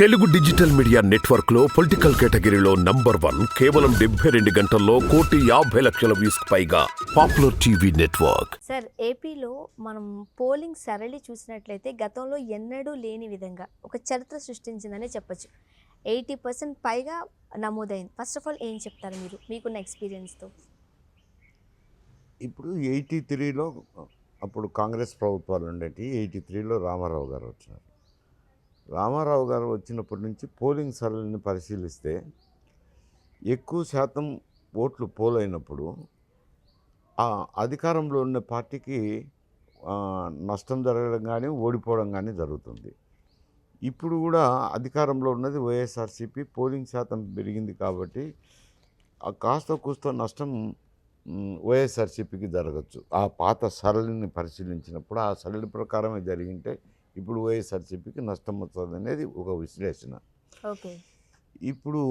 Telugu digital media నెట్వర్క్లో political కేటగిరీలో number one కేవలం డెబ్బై రెండు గంటల్లో కోటి యాభై లక్షల వ్యూస్ పైగా పాపులర్ టీవీ నెట్వర్క్. సార్ ఏపీలో మనం పోలింగ్ సరళి చూసినట్లయితే గతంలో ఎన్నడూ లేని విధంగా ఒక చరిత్ర సృష్టించిందనే చెప్పొచ్చు. ఎయిటీ పర్సెంట్ పైగా నమోదైంది. ఫస్ట్ ఆఫ్ ఆల్ ఏం చెప్తారు మీరు? మీకున్న ఎక్స్పీరియన్స్తో. ఇప్పుడు ఎయిటీ త్రీలో అప్పుడు కాంగ్రెస్ ప్రభుత్వాలు ఉండేటి ఎయిటీ త్రీలో రామారావు గారు వచ్చినారు. రామారావు గారు వచ్చినప్పటి నుంచి పోలింగ్ సరళిని పరిశీలిస్తే ఎక్కువ శాతం ఓట్లు పోలైనప్పుడు ఆ అధికారంలో ఉన్న పార్టీకి నష్టం జరగడం కానీ ఓడిపోవడం కానీ జరుగుతుంది. ఇప్పుడు కూడా అధికారంలో ఉన్నది వైఎస్ఆర్సీపీ పోలింగ్ శాతం పెరిగింది కాబట్టి ఆ కాస్త కూస్త నష్టం వైఎస్ఆర్సీపీకి జరగచ్చు. ఆ పాత సరళిని పరిశీలించినప్పుడు ఆ సరళి ప్రకారమే జరిగింటే ఇప్పుడు వైఎస్ఆర్సీపీకి నష్టం వస్తుంది అనేది ఒక విశ్లేషణ. ఇప్పుడు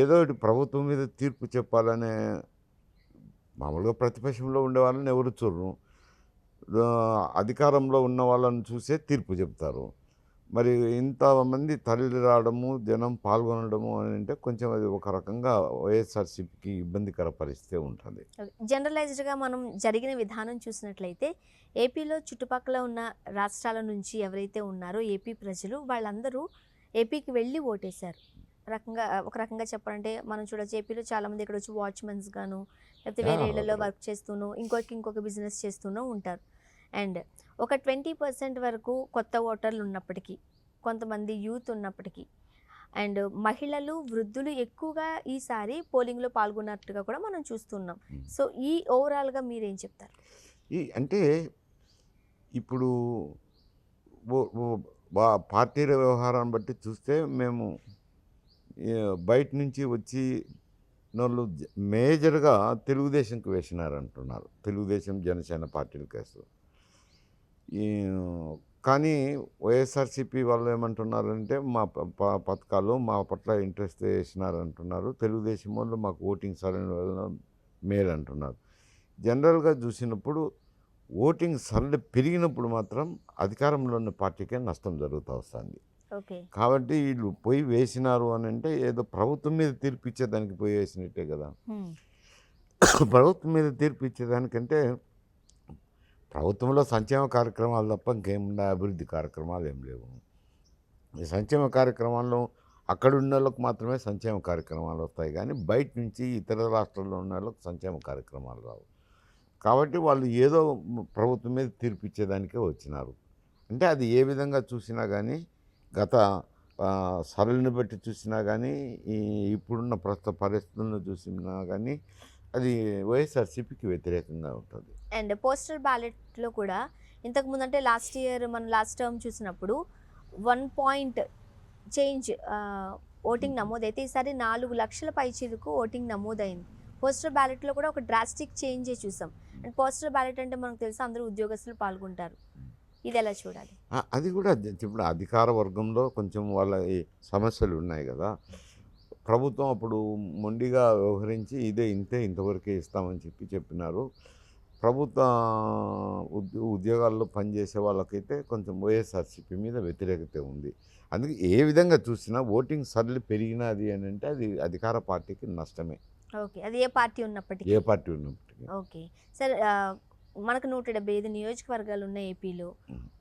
ఏదో ప్రభుత్వం మీద తీర్పు చెప్పాలనే మామూలుగా ప్రతిపక్షంలో ఉండే వాళ్ళని ఎవరు చూడరు. అధికారంలో ఉన్న వాళ్ళని చూసే తీర్పు చెప్తారు. మరి ఇంతమంది తరలి రావడము జనం పాల్గొనడము అని అంటే కొంచెం అది ఒక రకంగా వైఎస్ఆర్సీపీకి ఇబ్బందికర పరిస్థితి ఉంటుంది. జనరలైజ్డ్గా మనం జరిగిన విధానం చూసినట్లయితే ఏపీలో చుట్టుపక్కల ఉన్న రాష్ట్రాల నుంచి ఎవరైతే ఉన్నారో ఏపీ ప్రజలు వాళ్ళందరూ ఏపీకి వెళ్ళి ఓటేశారు. రకంగా ఒక రకంగా చెప్పాలంటే మనం చూడొచ్చు ఏపీలో చాలామంది ఇక్కడ వచ్చి వాచ్మెన్స్ గాను లేకపోతే వేరే ఇళ్ళలో. వర్క్ చేస్తూనో ఇంకొక ఇంకొక బిజినెస్ చేస్తూనో ఉంటారు. అండ్ ఒక ట్వంటీ పర్సెంట్ వరకు కొత్త ఓటర్లు ఉన్నప్పటికీ కొంతమంది యూత్ ఉన్నప్పటికీ అండ్ మహిళలు వృద్ధులు ఎక్కువగా ఈసారి పోలింగ్లో పాల్గొన్నట్టుగా కూడా మనం చూస్తున్నాం. సో ఈ ఓవరాల్గా మీరేం చెప్తారు? ఈ అంటే ఇప్పుడు పార్టీల వ్యవహారాన్ని బట్టి చూస్తే మేము బయట నుంచి వచ్చి వాళ్ళు మేజర్గా తెలుగుదేశంకి వేసినారంటున్నారు. తెలుగుదేశం జనసేన పార్టీలకు వేస్తారు కానీ వైఎస్ఆర్సీపీ వాళ్ళు ఏమంటున్నారంటే మా పథకాలు మా పట్ల ఇంట్రెస్ట్ వేసినారంటున్నారు. తెలుగుదేశం వాళ్ళు మాకు ఓటింగ్ సరైన మేలు అంటున్నారు. జనరల్గా చూసినప్పుడు ఓటింగ్ సరళి పెరిగినప్పుడు మాత్రం అధికారంలో ఉన్న పార్టీకే నష్టం జరుగుతూ వస్తుంది. కాబట్టి వీళ్ళు పోయి వేసినారు అని అంటే ఏదో ప్రభుత్వం మీద తీర్పు ఇచ్చేదానికి పోయి వేసినట్టే కదా. ప్రభుత్వం మీద తీర్పు ఇచ్చేదానికంటే ప్రభుత్వంలో సంక్షేమ కార్యక్రమాలు తప్ప ఇంకేముండే అభివృద్ధి కార్యక్రమాలు ఏం లేవు. ఈ సంక్షేమ కార్యక్రమాల్లో అక్కడ ఉన్న వాళ్ళకి మాత్రమే సంక్షేమ కార్యక్రమాలు వస్తాయి కానీ బయట నుంచి ఇతర రాష్ట్రాల్లో ఉన్న వాళ్ళకి సంక్షేమ కార్యక్రమాలు రావు. కాబట్టి వాళ్ళు ఏదో ప్రభుత్వం మీద తీర్పిచ్చేదానికే వచ్చినారు. అంటే అది ఏ విధంగా చూసినా కానీ గత సరళిని బట్టి చూసినా కానీ ఈ ఇప్పుడున్న ప్రస్తుత పరిస్థితులను చూసినా కానీ అది వైఎస్ఆర్సీపీకి వ్యతిరేకంగా ఉంటుంది. అండ్ పోస్టల్ బ్యాలెట్లో కూడా ఇంతకు అంటే లాస్ట్ ఇయర్ మనం లాస్ట్ టర్మ్ చూసినప్పుడు వన్ పాయింట్ చేంజ్ ఓటింగ్ నమోదైతే ఈసారి నాలుగు లక్షల పైచీలకు ఓటింగ్ నమోదైంది. పోస్టల్ బ్యాలెట్లో కూడా ఒక డ్రాస్టిక్ చేంజే చూసాం. అండ్ పోస్టల్ బ్యాలెట్ అంటే మనకు తెలుసు అందరూ ఉద్యోగస్తులు పాల్గొంటారు. ఇది ఎలా చూడాలి? అది కూడా ఇప్పుడు అధికార వర్గంలో కొంచెం వాళ్ళ సమస్యలు ఉన్నాయి కదా. ప్రభుత్వం అప్పుడు మొండిగా వ్యవహరించి ఇదే ఇంతే ఇంతవరకే ఇస్తామని చెప్పి చెప్పినారు. ప్రభుత్వ ఉద్యో ఉద్యోగాల్లో పనిచేసే వాళ్ళకైతే కొంచెం వైఎస్ఆర్సీపీ మీద వ్యతిరేకత ఉంది. అందుకే ఏ విధంగా చూసినా ఓటింగ్ సరళి పెరిగినది అని అంటే అది అధికార పార్టీకి నష్టమే. ఓకే. అది ఏ పార్టీ ఉన్నప్పటికీ? ఏ పార్టీ ఉన్నప్పటికీ. ఓకే. సార్ మనకు నూట డెబ్బై ఐదు నియోజకవర్గాలు ఉన్నాయి ఏపీలో.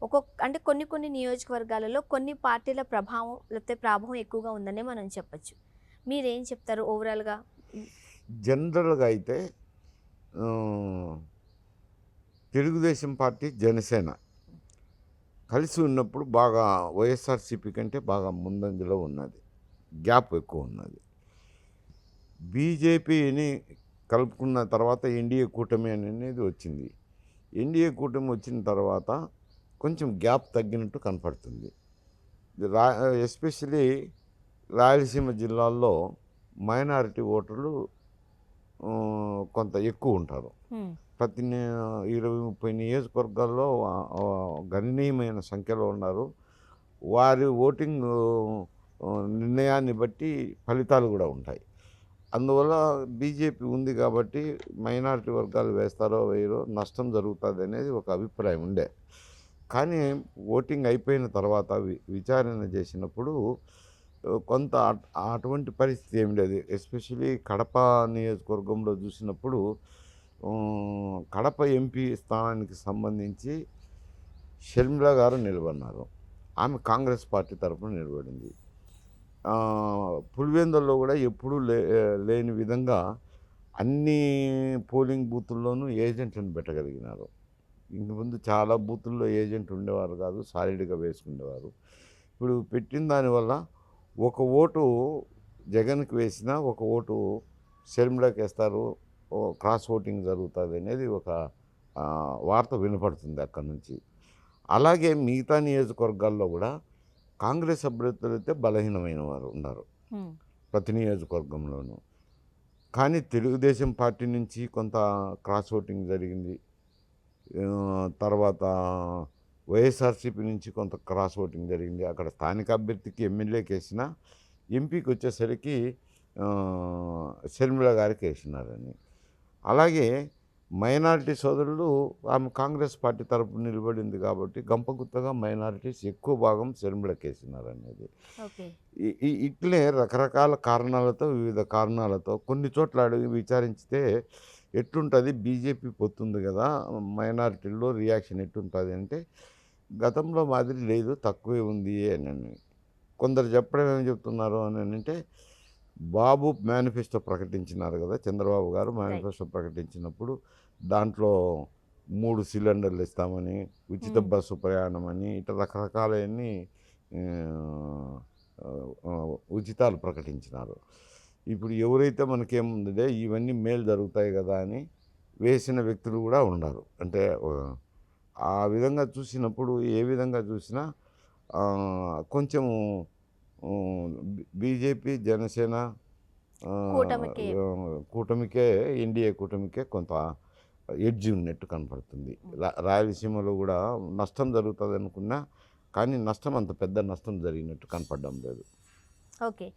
ఒక్కొక్క అంటే కొన్ని కొన్ని నియోజకవర్గాలలో కొన్ని పార్టీల ప్రభావం లేకపోతే ప్రాభవం ఎక్కువగా ఉందనే మనం చెప్పొచ్చు. మీరేం చెప్తారు ఓవరాల్గా? జనరల్గా అయితే తెలుగుదేశం పార్టీ జనసేన. కలిసి ఉన్నప్పుడు బాగా వైఎస్ఆర్సీపీ కంటే బాగా ముందంజలో ఉన్నది. గ్యాప్ ఎక్కువ ఉన్నది. బీజేపీని కలుపుకున్న తర్వాత ఎన్డీఏ కూటమి అనేది వచ్చింది. ఎన్డీఏ కూటమి వచ్చిన తర్వాత కొంచెం గ్యాప్ తగ్గినట్టు కనపడుతుంది. రా ఎస్పెషలీ రాయలసీమ జిల్లాల్లో మైనారిటీ ఓటర్లు కొంత ఎక్కువ ఉంటారు. ప్రతి ఇరవై ముప్పై నియోజకవర్గాల్లో గణనీయమైన సంఖ్యలో ఉన్నారు. వారి ఓటింగ్ నిర్ణయాన్ని బట్టి ఫలితాలు కూడా ఉంటాయి. అందువల్ల బీజేపీ ఉంది కాబట్టి మైనారిటీ వర్గాలు వేస్తారో వేయరో నష్టం జరుగుతుంది అనేది ఒక అభిప్రాయం ఉండే. కానీ ఓటింగ్ అయిపోయిన తర్వాత విచారణ చేసినప్పుడు కొంత అటువంటి పరిస్థితి ఏమి లేదు. ఎస్పెషలీ కడప నియోజకవర్గంలో చూసినప్పుడు కడప ఎంపీ స్థానానికి సంబంధించి షర్మిల గారు నిలబడినారు. ఆమె కాంగ్రెస్ పార్టీ తరఫున నిలబడింది. పులివెందుల్లో కూడా ఎప్పుడూ లే లేని విధంగా అన్ని పోలింగ్ బూతుల్లోనూ ఏజెంట్లను పెట్టగలిగినారు. ఇంతకుముందు చాలా బూతుల్లో ఏజెంట్ ఉండేవారు కాదు సాలిడ్గా వేసుకునేవారు. ఇప్పుడు పెట్టిన దానివల్ల ఒక ఓటు జగన్కి వేసినా ఒక ఓటు షర్మిలకి వేస్తారు క్రాస్ ఓటింగ్ జరుగుతుంది అనేది ఒక వార్త వినపడుతుంది అక్కడి నుంచి. అలాగే మిగతా నియోజకవర్గాల్లో కూడా కాంగ్రెస్ అభ్యర్థులు అయితే బలహీనమైన వారు ఉన్నారు. ప్రతి నియోజకవర్గంలోనూ. కానీ తెలుగుదేశం పార్టీ నుంచి కొంత క్రాస్ ఓటింగ్ జరిగింది. తర్వాత వైఎస్ఆర్సీపీ నుంచి కొంత క్రాస్ ఓటింగ్ జరిగింది. అక్కడ స్థానిక అభ్యర్థికి ఎమ్మెల్యేకి వేసిన ఎంపీకి వచ్చేసరికి షర్మిల గారికి వేసినారని అలాగే మైనారిటీ సోదరులు ఆమె కాంగ్రెస్ పార్టీ తరపున నిలబడింది కాబట్టి గంపగుత్తగా మైనారిటీస్ ఎక్కువ భాగం ఈ ఇట్లే రకరకాల కారణాలతో వివిధ కారణాలతో కొన్ని చోట్ల అడిగి విచారించితే ఎట్లుంటుంది? బీజేపీ పొత్తుంది కదా మైనారిటీల్లో రియాక్షన్ ఎట్లుంటుంది అంటే గతంలో మాదిరి లేదు తక్కువే ఉంది అని అని. కొందరు చెప్పడం ఏం చెప్తున్నారు అని అంటే బాబు మేనిఫెస్టో ప్రకటించినారు కదా చంద్రబాబు గారు మేనిఫెస్టో ప్రకటించినప్పుడు దాంట్లో మూడు సిలిండర్లు ఇస్తామని ఉచిత మ్మ్. బస్సు ప్రయాణం అని ఇట్లా రకరకాలన్నీ ఉచితాలు ప్రకటించినారు. ఇప్పుడు ఎవరైతే మనకేముందే ఇవన్నీ మేలు జరుగుతాయి కదా అని వేసిన వ్యక్తులు కూడా ఉన్నారు అంటే ఆ, విధంగా చూసినప్పుడు ఏ విధంగా చూసినా ఆ, కొంచెం బీజేపీ జనసేన కూటమికి. ఎన్డీఏ కూటమికే కొంత ఎడ్జి ఉన్నట్టు కనపడుతుంది. రాయలసీమలో కూడా నష్టం జరుగుతుంది అనుకున్నా కానీ నష్టం అంత పెద్ద నష్టం జరిగినట్టు కనపడడం లేదు. ఓకే.